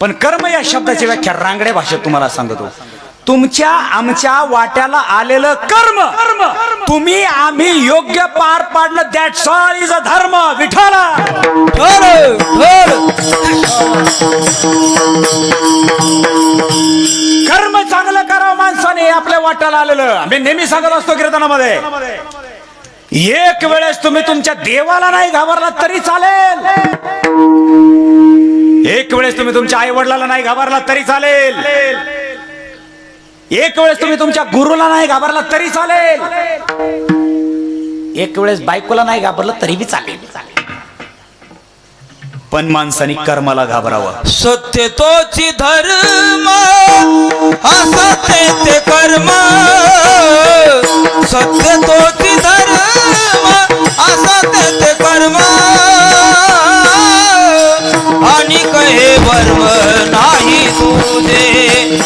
पण कर्म या शब्दाची व्याख्या रांगड्या भाषेत तुम्हाला सांगतो. तुमच्या आमच्या वाट्याला आलेलं कर्म तुम्ही आम्ही योग्य पार पाडलं दॅट्स ऑल इज अ धर्म विठाला कर्म चांगलं करावं माणसाने आपल्या वाट्याला आलेलं. आम्ही नेहमी सांगत असतो कीर्तनामध्ये एक वेळेस तुम्ही तुमच्या देवाला नाही घाबरला तरी चालेल. तुम्ही तुमच्या आई वडिलाला नाही घाबरला तरी चालेल. एक वेळेस तुम्ही तुमच्या गुरुला नाही घाबरला तरी चालेल. एक वेळेस बायकोला नाही घाबरलं तरी बी चालेल. पण माणसाने कर्माला घाबरावं. सत्य तोची धर्म असत्य ते कर्म. सत्य तोची पर्व नाही तुझे.